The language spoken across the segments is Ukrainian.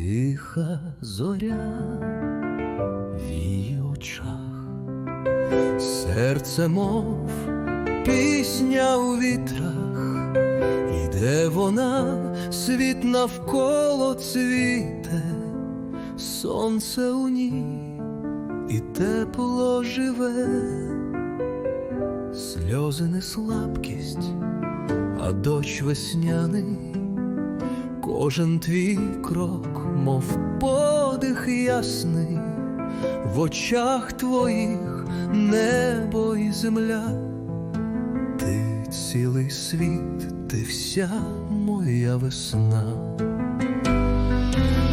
тиха зоря в її очах, серце, мов пісня у вітрах, іде вона, світ навколо цвіте, сонце у ній і тепло живе, сльози не слабкість, а дощ весняний. Кожен твій крок, мов подих ясний, в очах твоїх небо і земля, ти цілий світ, ти вся моя весна.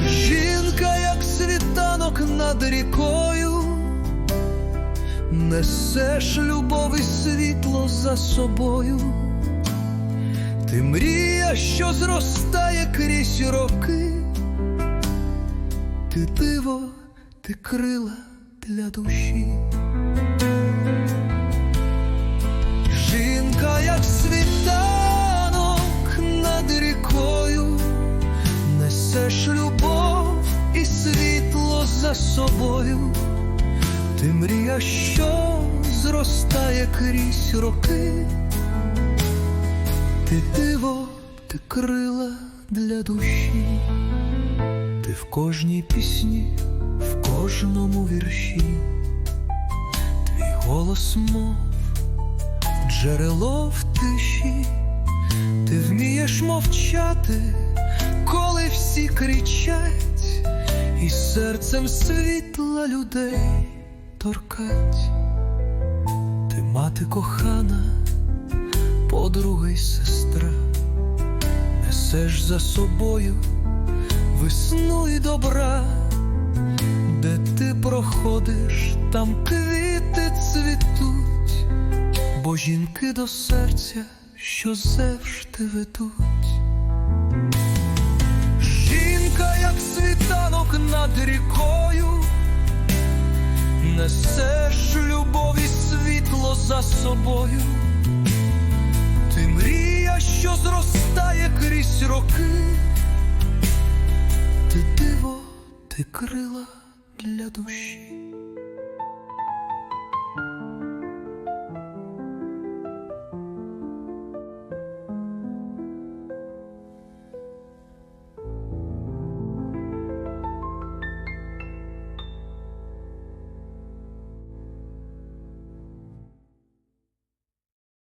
Жінка, як світанок над рікою, несеш любов і світло за собою. Ти мрія, що зростає крізь роки, ти диво, ти крила для душі. Жінка, як світанок над рікою, несеш любов і світло за собою. Ти мрія, що зростає крізь роки. Ти диво, ти крила для душі, ти в кожній пісні, в кожному вірші, твій голос мов, джерело в тиші, ти вмієш мовчати, коли всі кричать, і серцем світла людей торкать, ти мати кохана подруга й сестра, несеш за собою весну і добра, де ти проходиш, там квіти цвітуть, бо жінки до серця, що завжди ведуть. Жінка, як світанок над рікою, несеш любов і світло за собою. Ти мрія, що зростає крізь роки, ти диво, ти крила для душі.